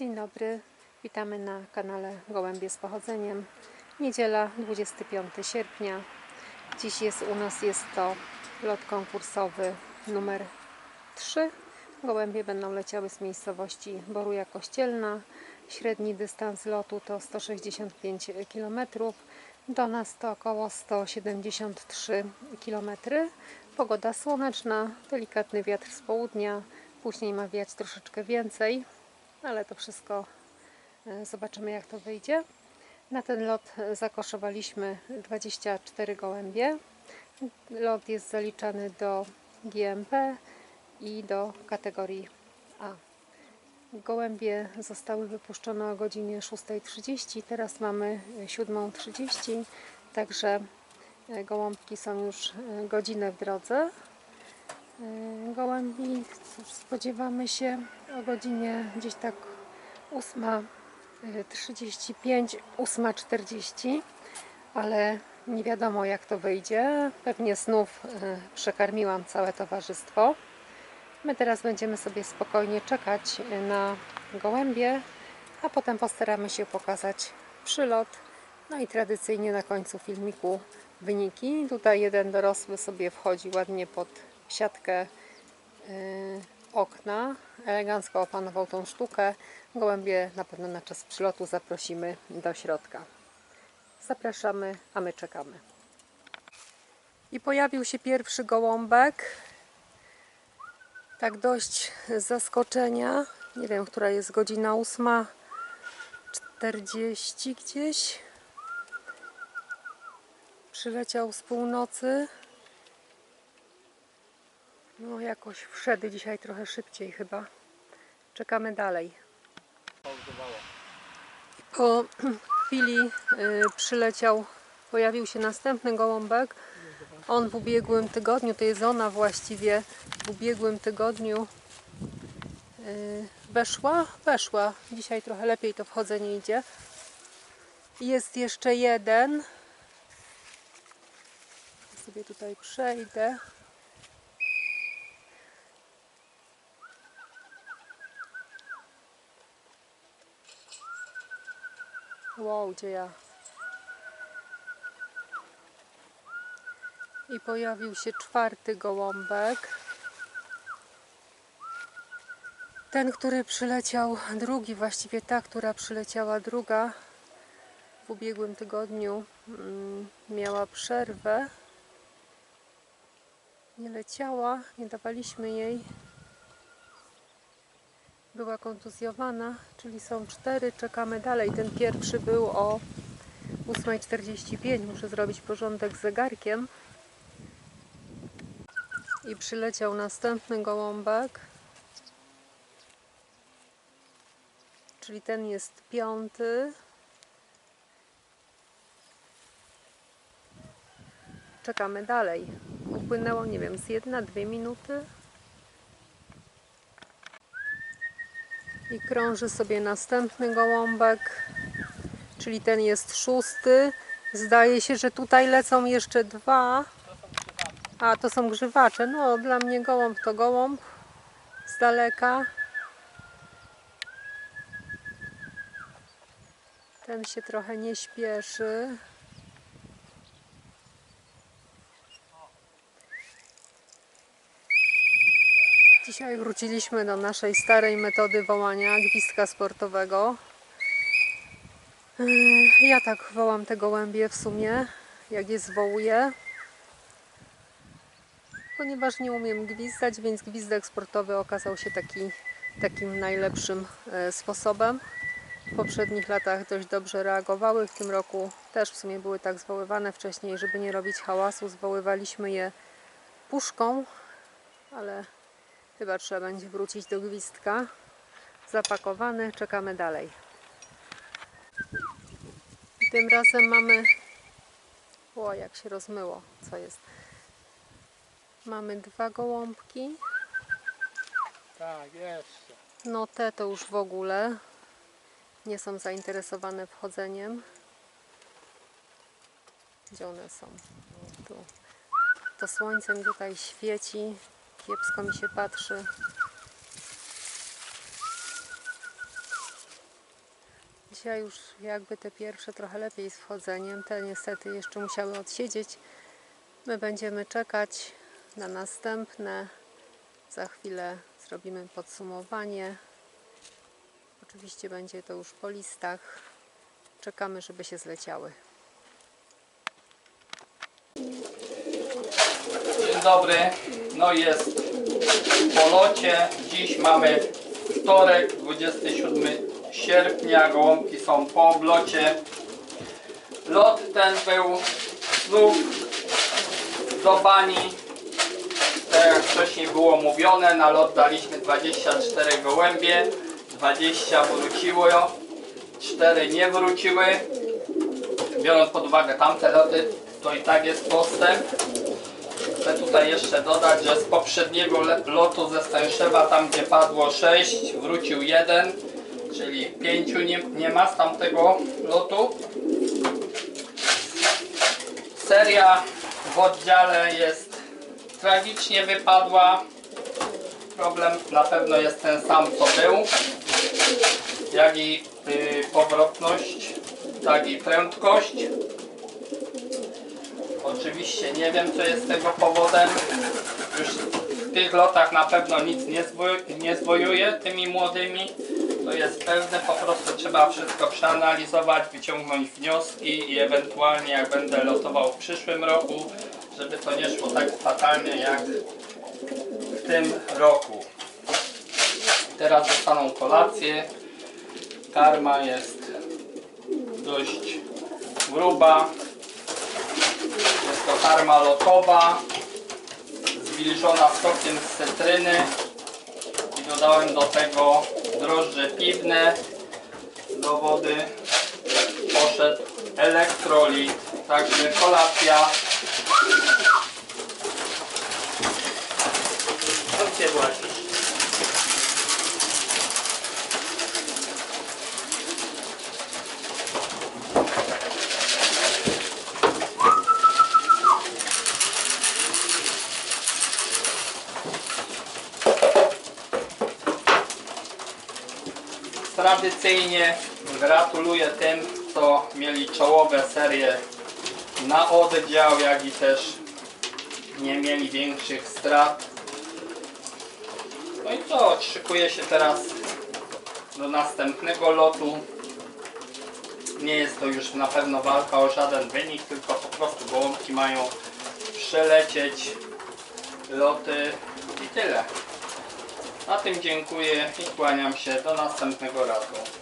Dzień dobry, witamy na kanale Gołębie z pochodzeniem. Niedziela 25 sierpnia. Dziś jest u nas jest to lot konkursowy numer 3. Gołębie będą leciały z miejscowości Boruja Kościelna. Średni dystans lotu to 165 km. Do nas to około 173 km. Pogoda słoneczna, delikatny wiatr z południa. Później ma wiać troszeczkę więcej ale to wszystko e, zobaczymy jak to wyjdzie. Na ten lot e, zakoszowaliśmy 24 gołębie. Lot jest zaliczany do GMP i do kategorii A. Gołębie zostały wypuszczone o godzinie 6.30, teraz mamy 7.30, także e, gołąbki są już godzinę w drodze. Gołębi spodziewamy się o godzinie gdzieś tak 8.35, 8.40, ale nie wiadomo jak to wyjdzie. Pewnie znów przekarmiłam całe towarzystwo. My teraz będziemy sobie spokojnie czekać na gołębie, a potem postaramy się pokazać przylot. No i tradycyjnie na końcu filmiku wyniki. Tutaj jeden dorosły sobie wchodzi ładnie pod siatkę okna. Elegancko opanował tą sztukę. Gołębie na pewno na czas przylotu zaprosimy do środka. Zapraszamy, a my czekamy. I pojawił się pierwszy gołąbek. Tak dość zaskoczenia. Nie wiem, która jest godzina 8.40 gdzieś. Przyleciał z północy. No jakoś wszedł dzisiaj trochę szybciej chyba. Czekamy dalej. Po chwili y, przyleciał, pojawił się następny gołąbek. On w ubiegłym tygodniu, to jest ona właściwie, w ubiegłym tygodniu y, weszła, weszła. Dzisiaj trochę lepiej to wchodzenie idzie. Jest jeszcze jeden. Sobie tutaj przejdę. Wow, ja? I pojawił się czwarty gołąbek. Ten, który przyleciał drugi, właściwie ta, która przyleciała druga w ubiegłym tygodniu, mm, miała przerwę. Nie leciała, nie dawaliśmy jej była kontuzjowana, czyli są cztery, czekamy dalej. Ten pierwszy był o 8.45, muszę zrobić porządek z zegarkiem. I przyleciał następny gołąbek. Czyli ten jest piąty. Czekamy dalej. Upłynęło, nie wiem, z jedna, dwie minuty. I krąży sobie następny gołąbek, czyli ten jest szósty. Zdaje się, że tutaj lecą jeszcze dwa. A, to są grzywacze. No, dla mnie gołąb to gołąb. Z daleka. Ten się trochę nie śpieszy. Dzisiaj wróciliśmy do naszej starej metody wołania gwizdka sportowego. Yy, ja tak wołam te gołębie w sumie, jak je zwołuję. Ponieważ nie umiem gwizdać, więc gwizdek sportowy okazał się taki, takim najlepszym e, sposobem. W poprzednich latach dość dobrze reagowały, w tym roku też w sumie były tak zwoływane wcześniej, żeby nie robić hałasu, zwoływaliśmy je puszką, ale Chyba trzeba będzie wrócić do gwizdka. Zapakowany, czekamy dalej. I tym razem mamy... O, jak się rozmyło, co jest. Mamy dwa gołąbki. Tak, jeszcze. No te to już w ogóle nie są zainteresowane wchodzeniem. Gdzie one są? Tu. To słońce mi tutaj świeci. Kiepsko mi się patrzy. Dzisiaj już jakby te pierwsze trochę lepiej z wchodzeniem. Te niestety jeszcze musiały odsiedzieć. My będziemy czekać na następne. Za chwilę zrobimy podsumowanie. Oczywiście będzie to już po listach. Czekamy, żeby się zleciały. Dzień dobry. No jest po locie. Dziś mamy wtorek, 27 sierpnia. Gołąbki są po oblocie. Lot ten był znów do bani. Tak jak wcześniej było mówione, na lot daliśmy 24 gołębie. 20 wróciło, 4 nie wróciły. Biorąc pod uwagę tamte loty, to i tak jest postęp. Chcę tutaj jeszcze dodać, że z poprzedniego lotu ze Staniszewa, tam gdzie padło 6, wrócił jeden, czyli 5 nie, nie ma z tamtego lotu. Seria w oddziale jest tragicznie wypadła. Problem na pewno jest ten sam co był, jak i y, powrotność, tak i prędkość. Oczywiście nie wiem co jest tego powodem. Już w tych lotach na pewno nic nie, nie zwojuje tymi młodymi. To jest pewne, po prostu trzeba wszystko przeanalizować, wyciągnąć wnioski i ewentualnie jak będę lotował w przyszłym roku, żeby to nie szło tak fatalnie jak w tym roku. Teraz dostaną kolację. Karma jest dość gruba. Jest to karma lotowa, zwilżona sokiem z cytryny i dodałem do tego drożdże piwne. Do wody poszedł elektrolit, także kolacja. Tradycyjnie gratuluję tym, co mieli czołowe serie na oddział, jak i też nie mieli większych strat. No i co, szykuję się teraz do następnego lotu. Nie jest to już na pewno walka o żaden wynik, tylko po prostu gołąbki mają przelecieć loty i tyle. Na tym dziękuję i kłaniam się do następnego razu.